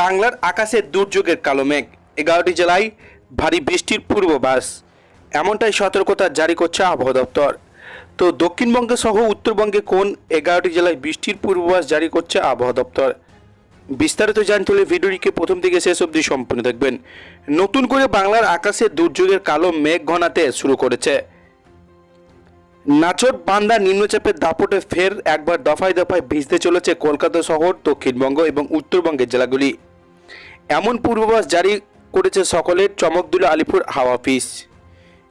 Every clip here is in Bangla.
বাংলার আকাশে দুর্যোগের কালো মেঘ। এগারোটি জেলায় ভারী বৃষ্টির পূর্বাভাস। এমনটাই সতর্কতা জারি করছে আবহাওয়া দপ্তর। তো দক্ষিণবঙ্গে সহ উত্তরবঙ্গে কোন এগারোটি জেলায় বৃষ্টির পূর্বাভাস জারি করছে আবহাওয়া দপ্তর? বিস্তারিত জানতে হলে ভিডিওটিকে প্রথম থেকে শেষ অবধি সম্পূর্ণ দেখবেন। নতুন করে বাংলার আকাশে দুর্যোগের কালো মেঘ ঘনাতে শুরু করেছে। নাচট বান্দা নিম্নচাপের দাপটে ফের একবার দফায় দফায় ভিজতে চলেছে কলকাতা শহর, দক্ষিণবঙ্গ এবং উত্তরবঙ্গের জেলাগুলি। এমন পূর্বাভাস জারি করেছে সকলের চমকদুলো আলিপুর হাওয়া অফিস।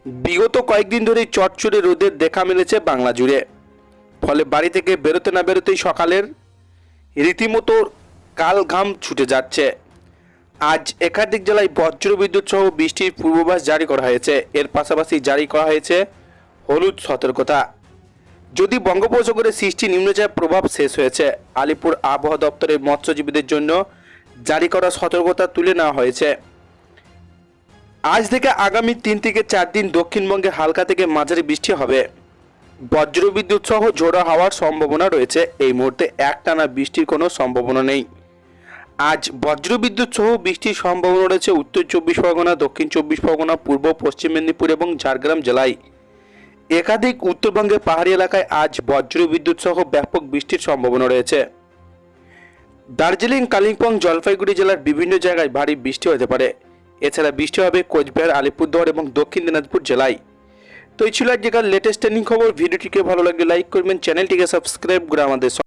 বিগত কয়েকদিন ধরেই চটচড়ে রোদের দেখা মিলেছে বাংলা জুড়ে। ফলে বাড়ি থেকে বেরোতে না বেরোতেই সকালের রীতিমতো কাল ঘাম ছুটে যাচ্ছে। আজ একাধিক জেলায় বজ্র বিদ্যুৎ সহ বৃষ্টির পূর্বাভাস জারি করা হয়েছে। এর পাশাপাশি জারি করা হয়েছে হলুদ সতর্কতা। যদি বঙ্গোপসাগরে সৃষ্টি নিম্নচাপ প্রভাব শেষ হয়েছে, আলিপুর আবহাওয়া দপ্তরের মৎস্যজীবীদের জন্য জারি করা সতর্কতা তুলে নেওয়া হয়েছে। আজ থেকে আগামী তিন থেকে চার দিন দক্ষিণবঙ্গে হালকা থেকে মাঝারি বৃষ্টি হবে। বজ্রবিদ্যুৎ সহ ঝোড়ো হওয়ার সম্ভাবনা রয়েছে। এই মুহূর্তে একটানা বৃষ্টির কোনো সম্ভাবনা নেই। আজ বজ্রবিদ্যুৎ সহ বৃষ্টির সম্ভাবনা রয়েছে উত্তর চব্বিশ পরগনা, দক্ষিণ চব্বিশ পরগনা, পূর্ব পশ্চিম মেদিনীপুর এবং ঝাড়গ্রাম জেলায়। একাধিক উত্তরবঙ্গের পাহাড়ি এলাকায় আজ বজ্র বিদ্যুৎ সহ ব্যাপক বৃষ্টির সম্ভাবনা রয়েছে। দার্জিলিং, কালিম্পং, জলপাইগুড়ি জেলার বিভিন্ন জায়গায় ভারী বৃষ্টি হতে পারে। এছাড়া বৃষ্টি হবে কোচবিহার, আলিপুরদুয়ার এবং দক্ষিণ দিনাজপুর জেলায়। তো এই ছিল আজকের লেটেস্ট ট্রেনিং খবর। ভিডিওটিকে ভালো লাগলে লাইক করবেন। চ্যানেলটিকে সাবস্ক্রাইব করে আমাদের